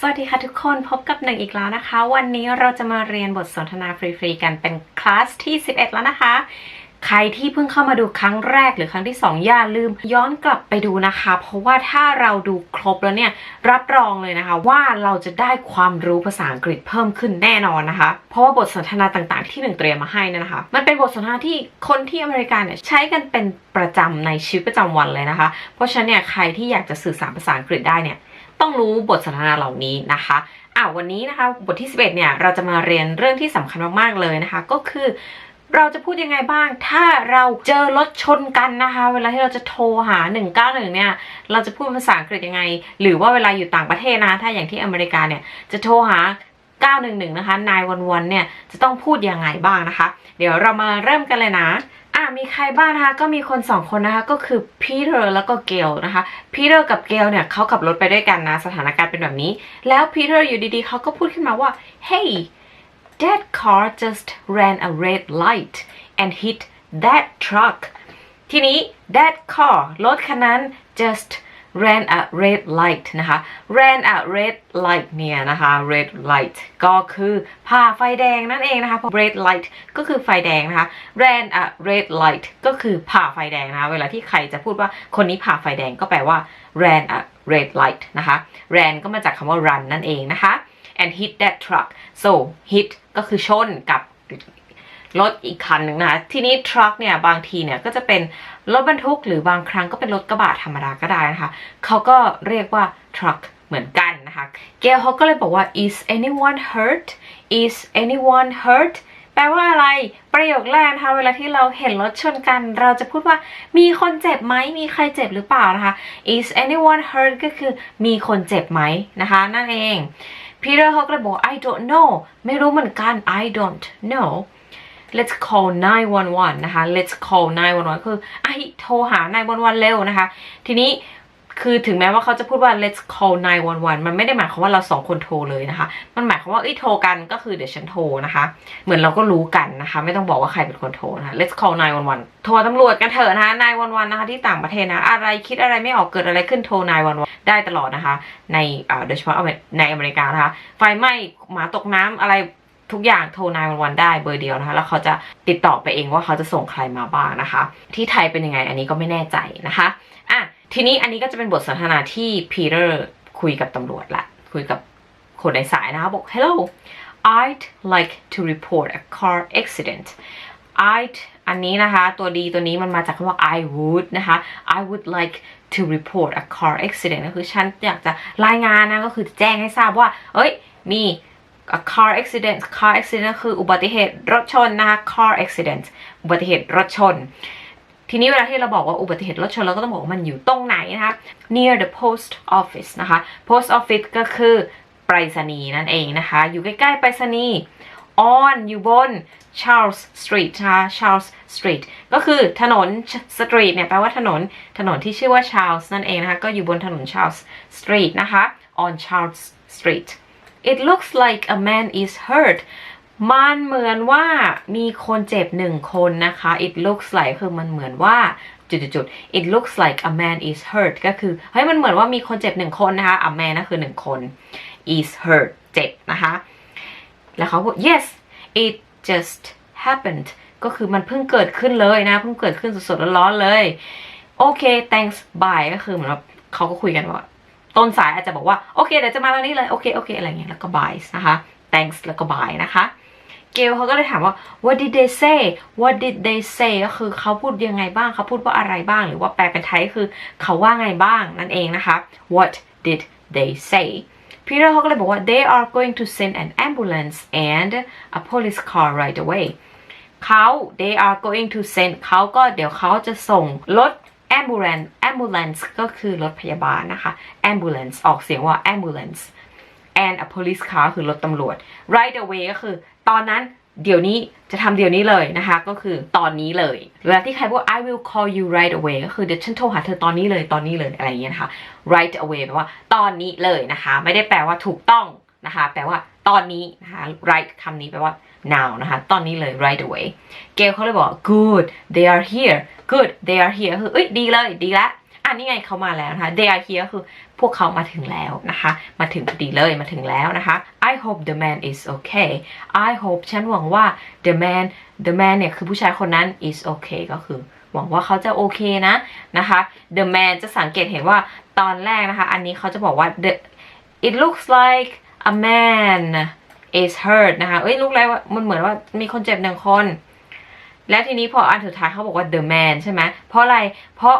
สวัสดีค่ะทุกคนพบกับหนึ่งอีกแล้วนะคะ วันนี้เราจะมาเรียนบทสนทนาฟรีๆกันเป็นคลาสที่ 11 แล้วนะคะ ใครที่เพิ่งเข้ามาดูครั้งแรกหรือครั้งที่ 2 อย่าลืมย้อนกลับไปดูนะคะ เพราะว่าถ้าเราดูครบแล้วเนี่ยรับรองเลยนะคะ ว่าเราจะได้ความรู้ภาษาอังกฤษเพิ่มขึ้นแน่นอนนะคะ เพราะว่าบทสนทนาต่างๆ ที่หนึ่งเตรียมมาให้นะคะ มันเป็นบทสนทนาที่คนที่อเมริกาเนี่ยใช้กันเป็นประจำในชีวิตประจำวันเลยนะคะ เพราะฉะนั้นเนี่ยใครที่อยากจะสื่อสารภาษาอังกฤษได้เนี่ย ต้องรู้บทสนทนาเหล่านี้นะคะอะวันนี้นะคะบทที่ 11เนี่ยเราจะมาเรียนเรื่องที่สำคัญมากๆเลยนะคะ ก็คือเราจะพูดยังไงบ้าง ถ้าเราเจอรถชนกันนะคะ เวลาที่เราจะโทรหา 191 เนี่ย เราจะพูดภาษาอังกฤษยังไง หรือว่าเวลาอยู่ต่างประเทศนะคะถ้าอย่างที่อเมริกาเนี่ย จะโทรหา 911 นะคะ 911 เนี่ย จะต้องพูดยังไงบ้างนะคะ เดี๋ยวเรามาเริ่มกันเลยนะ อะมีใครบ้างนะคะก็มีคนสองคนนะคะก็คือพีเตอร์แล้วก็เกลนะคะพีเตอร์กับเกลเนี่ยเขาขับรถไปด้วยกันนะสถานการณ์เป็นแบบนี้ แล้วพีเตอร์อยู่ดีๆเขาก็พูดขึ้นมาว่า hey that car just ran a red light and hit that truck ทีนี้ that car รถคันนั้น just ran a red light นะคะ ran a red light เนี่ยนะคะ red light ก็คือผ่าไฟแดงนั่นเองนะคะเพราะ red light ก็คือไฟแดงนะคะ ran a red light ก็คือผ่าไฟแดงนะคะเวลาที่ใครจะพูดว่าคนนี้ผ่าไฟแดงก็แปลว่า ran a red light นะคะ ran ก็มาจากคำว่า run นั่นเองนะคะ and hit that truck so hit ก็คือชนกับ รถอีกคันหนึ่งนะคะ ทีนี้ truck เนี่ยบางทีเนี่ยก็จะเป็นรถบรรทุกหรือบางครั้งก็เป็นรถกระบะธรรมดาก็ได้นะคะ เขาก็เรียกว่า truck เหมือนกันนะคะ เกลเขาก็เลยบอกว่า is anyone hurt is anyone hurt แปลว่าอะไร ประโยคแรกนะคะเวลาที่เราเห็นรถชนกัน เราจะพูดว่ามีคนเจ็บไหม มีใครเจ็บหรือเปล่านะคะ is anyone hurt ก็คือมีคนเจ็บไหมนะคะ นั่นเองพีเตอร์เขาก็เลยบอก I don't know ไม่รู้เหมือนกัน I don't know let's call 911 นะคะ let's call 911 คือไอโทรหา 911 เร็วนะคะ ทีนี้คือถึงแม้ว่าเขาจะพูดว่า let's call 911 มันไม่ได้หมายความว่าเราสองคนโทรเลยนะคะ มันหมายความว่าเอ้ยโทรกันก็คือเดี๋ยวฉันโทรนะคะ เหมือนเราก็รู้กันนะคะ ไม่ต้องบอกว่าใครเป็นคนโทรนะคะ let's call 911 โทรตำรวจกันเถอะนะคะ911 นะคะที่ต่างประเทศนะ อะไรคิดอะไรไม่ออกเกิดอะไรขึ้นโทร 911 ได้ตลอดนะคะ ในโดยเฉพาะในอเมริกานะคะ ไฟไหม้หมาตกน้ำอะไร ทุกอย่างโทร911ได้เบอร์เดียวนะคะ แล้วเขาจะติดต่อไปเองว่าเขาจะส่งใครมาบ้างนะคะ ที่ไทยเป็นยังไงอันนี้ก็ไม่แน่ใจนะคะอะทีนี้อันนี้ก็จะเป็นบทสนทนาที่พีเตอร์คุยกับตำรวจละ คุยกับคนในสายนะคะบอก hello I'd like to report a car accident I'd อันนี้นะคะ ตัวดีตัวนี้มันมาจากคำว่า I would นะคะ I would like to report a car accident ก็คือฉันอยากจะรายงานนะ ก็คือแจ้งให้ทราบว่า เอ้ย มี car accident car accident คืออุบัติเหตุรถชนนะคะ car accident อุบัติเหตุรถชน ทีนี้เวลาที่เราบอกว่าอุบัติเหตุรถชนเราก็ต้องบอกว่ามันอยู่ตรงไหนนะคะ near the post office นะคะ post office ก็คือไปรษณีย์นั่นเองนะคะ อยู่ใกล้ๆไปรษณีย์ on อยู่บน Charles Street นะคะ Charles Street ก็คือถนน street เนี่ยแปลว่าถนน ถนนที่ชื่อว่า Charles นั่นเองนะคะ ก็อยู่บนถนน Charles Street นะคะ on Charles Street It looks like a man is hurt มันเหมือนว่ามีคนเจ็บหนึ่งคนนะคะ it looks like คือมันเหมือนว่าจุดๆ it looks like a man is hurt ก็คือเฮ้ยมันเหมือนว่ามีคนเจ็บหนึ่งคนนะคะ a man นั่นคือหนึ่งคน is hurt เจ็บนะคะ แล้วเขาบอก yes it just happened ก็คือมันเพิ่งเกิดขึ้นเลยนะ เพิ่งเกิดขึ้นสดๆร้อนๆเลย โอเค thanks bye ก็คือเหมือนว่าเขาก็คุยกันว่า ต้นสายอาจจะบอกว่าโอเคเดี๋ยวจะมาตอนนี้เลยโอเคโอเคอะไรเงี้ยแล้วก็ bye นะคะ thanks แล้วก็ bye นะคะเกลเขาก็เลยถามว่า what did they say what did they say ก็คือเขาพูดยังไงบ้างเขาพูดว่าอะไรบ้าง หรือว่าแปลเป็นไทยคือเขาว่าไงบ้างนั่นเองนะคะ what did they say พีเตอร์เขาก็เลยบอกว่า they are going to send an ambulance and a police car right away เขา they are going to send เขาก็เดี๋ยวเขาจะส่งรถ ambulance ambulance ก็คือรถพยาบาลนะคะ ambulance ออกเสียงว่า ambulance and a police car คือรถตำรวจ right away ก็คือ ตอนนั้นเดี๋ยวนี้จะทำเดี๋ยวนี้เลยนะคะ ก็คือตอนนี้เลยเวลาที่ใครพูด I will call you right away ก็คือเดี๋ยวฉันโทรหาเธอตอนนี้เลยตอนนี้เลยอะไรอย่างเงี้ยนะคะ right away แปลว่าตอนนี้เลยนะคะ ไม่ได้แปลว่าถูกต้องนะคะ แปลว่า ตอนนี้นะคะ right คำนี้แปลว่า now นะคะ ตอนนี้เลย right away เกลเขาเลยบอก good they are here good they are here คือเอ้ยดีเลยดีละอันนี้ไงเขามาแล้วนะคะ they are here คือพวกเขามาถึงแล้วนะคะ มาถึงดีเลยมาถึงแล้วนะคะ I hope the man is okay I hope ฉันหวังว่า the man the man เนี่ยคือผู้ชายคนนั้น is okay ก็คือหวังว่าเขาจะโอเคนะนะคะ the man จะสังเกตเห็นว่าตอนแรกนะคะ อันนี้เขาจะบอกว่า the it looks like a man is hurt นะคะเอ้ยลูกไรว่ามันเหมือนว่ามีคนเจ็บหนึ่งคน และทีนี้พออันสุดท้ายเขาบอกว่า the man ใช่ไหมเพราะอะไรเพราะ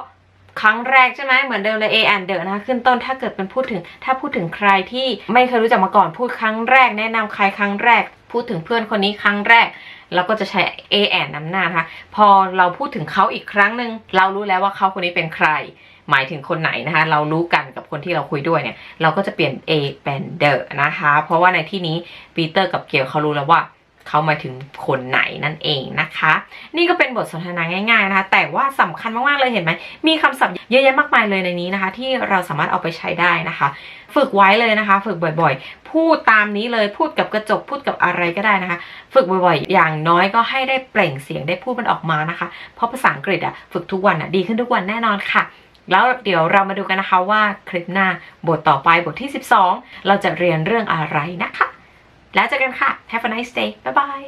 ครั้งแรกใช่ไหมเหมือนเดิมเลย a and the นะคะขึ้นต้นถ้าเกิดเป็นพูดถึง ถ้าพูดถึงใครที่ไม่เคยรู้จักมาก่อนพูดครั้งแรกแนะนำใครครั้งแรก พูดถึงเพื่อนคนนี้ครั้งแรก เราก็จะใช้ a and นำหน้านะคะพอเราพูดถึงเขาอีกครั้งหนึ่งเรารู้แล้วว่าเขาคนนี้เป็นใคร หมายถึงคนไหนนะคะ เรารู้กันกับคนที่เราคุยด้วยเนี่ย เราก็จะเปลี่ยน a เป็น the นะคะ เพราะว่าในที่นี้ปีเตอร์กับเกลเขารู้แล้วว่าเขาหมายถึงคนไหนนั่นเองนะคะ นี่ก็เป็นบทสนทนาง่ายๆนะคะ แต่ว่าสำคัญมากๆเลยเห็นไหมมีคำศัพท์เยอะแยะมากมายเลยในนี้นะคะ ที่เราสามารถเอาไปใช้ได้นะคะ ฝึกไว้เลยนะคะ ฝึกบ่อยๆ พูดตามนี้เลยพูดกับกระจกพูดกับอะไรก็ได้นะคะ ฝึกบ่อยๆ อย่างน้อยก็ให้ได้เปล่งเสียงได้พูดมันออกมานะคะ เพราะภาษาอังกฤษอะฝึกทุกวันอะดีขึ้นทุกวันแน่นอนค่ะ แล้วเดี๋ยวเรามาดูกันนะคะว่าคลิปหน้าบทต่อไปบทที่ 12 เราจะเรียนเรื่องอะไรนะคะ แล้วเจอกันค่ะ Have a nice day บ๊ายบาย